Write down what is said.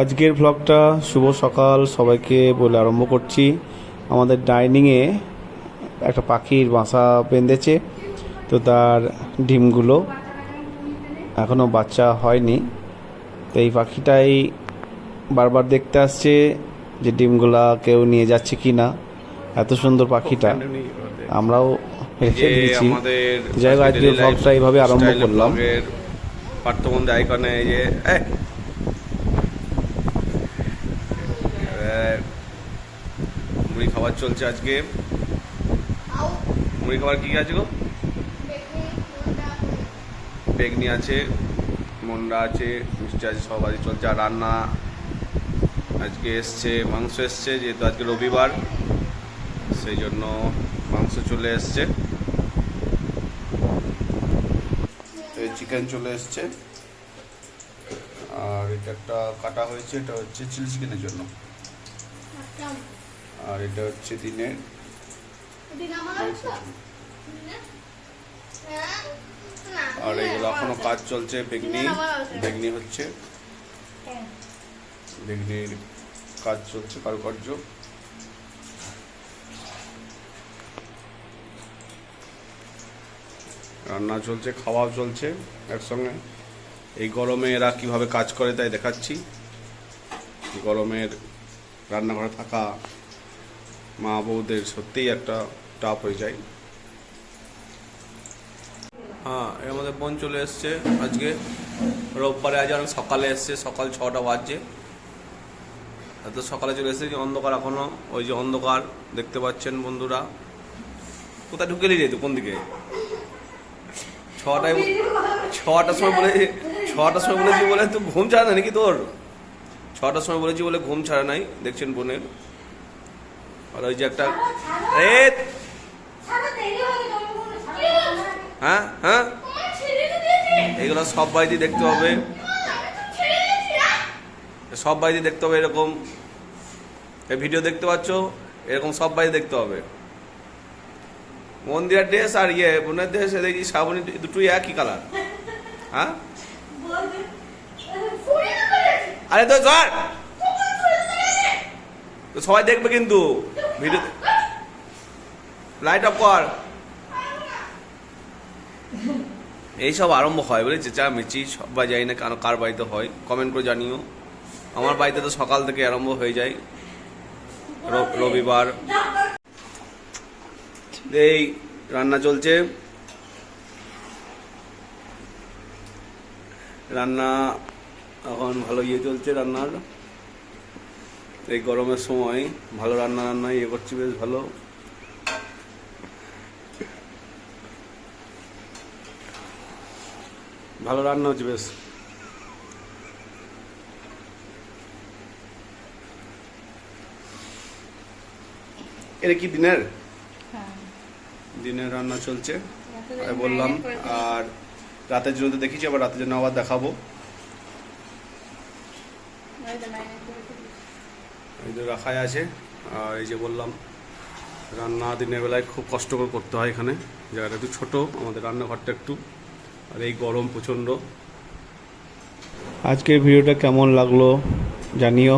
আজকের ভ্লগটা শুভ সকাল সবাইকে বলে আরম্ভ করছি। আমাদের ডাইনিংয়ে একটা পাখির বাসা বেঁধেছে তো তার ডিমগুলো এখনও বাচ্চা হয়নি। তো এই পাখিটাই বারবার দেখতে আসছে যে ডিমগুলা কেউ নিয়ে যাচ্ছে কি না এত সুন্দর পাখিটা। আমরাও রেখে দিয়েছি। যাই হোক আজকের ভ্লগটা এইভাবে আরম্ভ করলাম। আইকনে এই যে এই, এবার মুড়ি খাবার চলছে আজকে। মুড়ি খাবার কি কি আছে গো? বেগনি আছে মন্ডা আছে মিষ্টি আছে সব আজকে চলছে। আর রান্না আজকে এসছে মাংস এসছে যেহেতু আজকে রবিবার সেই জন্য মাংস চলে এসছে। চিকেন চলে এসছে। আর এটা একটা কাটা হয়েছে এটা হচ্ছে চিলি চিকেনের জন্য। আর এটা হচ্ছে দিনের আর এগুলো এখনও কাজ চলছে, বেগনি। বেগনি হচ্ছে। বেগনির কাজ চলছে, কারুকার্য। রান্না চলছে, খাওয়াও চলছে একসঙ্গে। এই গরমে এরা কীভাবে কাজ করে তাই দেখাচ্ছি। গরমের রান্নাঘরে থাকা মা বউদের সত্যিই একটা টাফ হয়ে যায়। হ্যাঁ মধ্যে বোন চলে এসছে আজকে। রোববারে আজ অনেক সকালে এসছে, সকাল ছটা বাজছে। এত সকালে চলে এসেছে যে অন্ধকার এখনও। ওই যে অন্ধকার দেখতে পাচ্ছেন বন্ধুরা। কোথায় ঢুকেলি নিয়ে যেত কোন দিকে? ছটায় ছটার সময় বলে ছটার সময় বলেছি বলে তো ঘুম ছাড়া না নাকি তোর? ছটার সময় বলেছি বলে ঘুম ছাড়া নাই দেখছেন বোনের। আর ওই যে একটা এ হ্যাঁ হ্যাঁ। এগুলো সব বাড়িতে দেখতে হবে। সব বাড়িতে দেখতে হবে এরকম। এই ভিডিও দেখতে পাচ্ছ? এরকম সব বাড়িতে দেখতে হবে। মন্দিরের ড্রেস আর ইয়ে বোনের ড্রেস দেখি শ্রাবণী দুটোই একই কালার হ্যাঁ? আরে তো স্যার তো সবাই দেখবে কিন্তু। ভিডিও লাইট অফ কর। এইসব আরম্ভ হয় বলে চেঁচামেচি সবাই যাই না কেন কার বাড়িতে হয়। কমেন্ট করে জানিও। আমার বাড়িতে তো সকাল থেকে আরম্ভ হয়ে যায়। রবিবার। এই রান্না চলছে। রান্না এখন ভালো ইয়ে চলছে রান্নার। এই গরমের সময় ভালো রান্না রান্না ইয়ে করছি বেশ ভালো। ভালো রান্না হচ্ছে বেশ। এটা কি দিনের? দিনের রান্না চলছে। বললাম আর রাতের জন্য তো দেখেছি আবার রাতের জন্য আবার দেখাবো। এই যে রাখাই আছে, আর এই যে বললাম, রান্না দিনের বেলায় খুব কষ্টকর করতে হয় এখানে। জায়গাটা একটু ছোটো, আমাদের রান্নাঘরটা একটু, আর এই গরম প্রচণ্ড। আজকের ভিডিওটা কেমন লাগল জানিও।